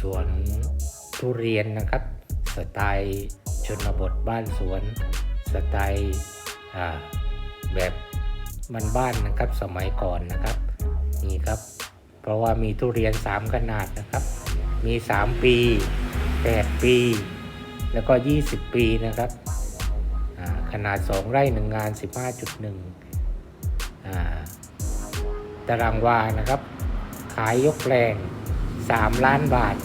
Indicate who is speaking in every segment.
Speaker 1: สวนทุเรียนนะครับ สไตล์ชนบทบ้านสวน สไตล์อ่าแบบบ้านๆนะครับสมัยก่อนนะครับนี่ครับ เพราะว่ามีทุเรียน 3 ขนาดนะครับ มี 3 ปี 8 ปี แล้วก็ 20 ปีนะครับขนาด 2 ไร่ 1 งาน 15.1อ่าตารางวานะครับ ขายยกแปลง 3 ล้านบาท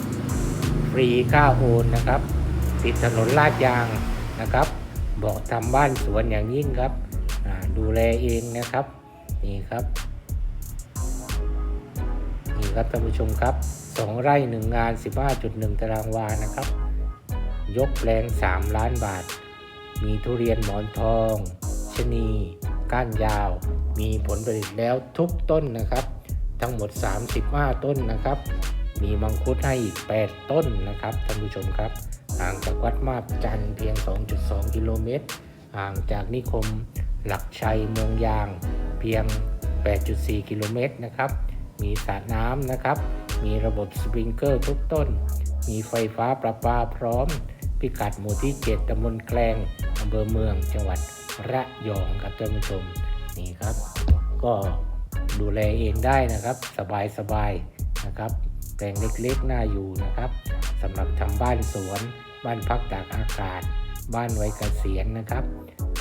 Speaker 1: รีค่าโอนนะครับ ติดถนนลาดยางนะครับบอกทำบ้านสวนอย่างยิ่งครับดูแลเองนะครับนี่ครับนี่ครับท่านผู้ชมครับ 2 ไร่ 1 งาน 15.1 ตารางวานะครับ ยกแปลง 3 ล้านบาท มีทุเรียนหมอนทองชะนี ก้านยาว มีผลผลิตแล้วทุกต้นนะครับ ทั้งหมด 35 ต้นนะครับ มีมังคุดให้อีก 8 ต้นนะครับท่านผู้ชมครับ ห่างจากวัดมาบจันทร์เพียง 2.2 กิโลเมตร ห่างจากนิคมหลักชัยเมืองยางเพียง 8.4 กิโลเมตรนะครับ มีสระน้ำนะครับ มีระบบสปริงเกอร์ทุกต้น มีไฟฟ้าประปาพร้อม พิกัดหมู่ที่ 7ตำบลแกลงอำเภอเมืองจังหวัดระยองครับท่านผู้ชมนี่ครับ ก็ดูแลเองได้นะครับ สบายๆนะครับ แปลงเล็กๆน่าอยู่นะครับสำหรับทำบ้านสวน บ้านพักตากอากาศ บ้านไว้เกษียณนะครับ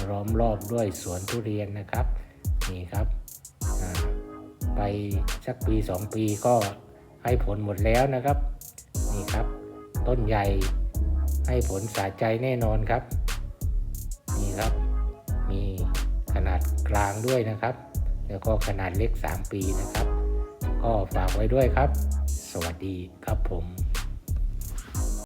Speaker 1: ล้อมรอบด้วยสวนทุเรียนนะครับนี่ครับไปสักปี 2 ปีก็ให้ผลหมดแล้วนะครับนี่ครับ ต้นใหญ่ให้ผลสาใจแน่นอนครับนี่ครับ มีขนาดกลางด้วยนะครับ แล้วก็ขนาดเล็ก 3 ปีนะครับ ก็ฝากไว้ด้วยครับ วัสดีครับผม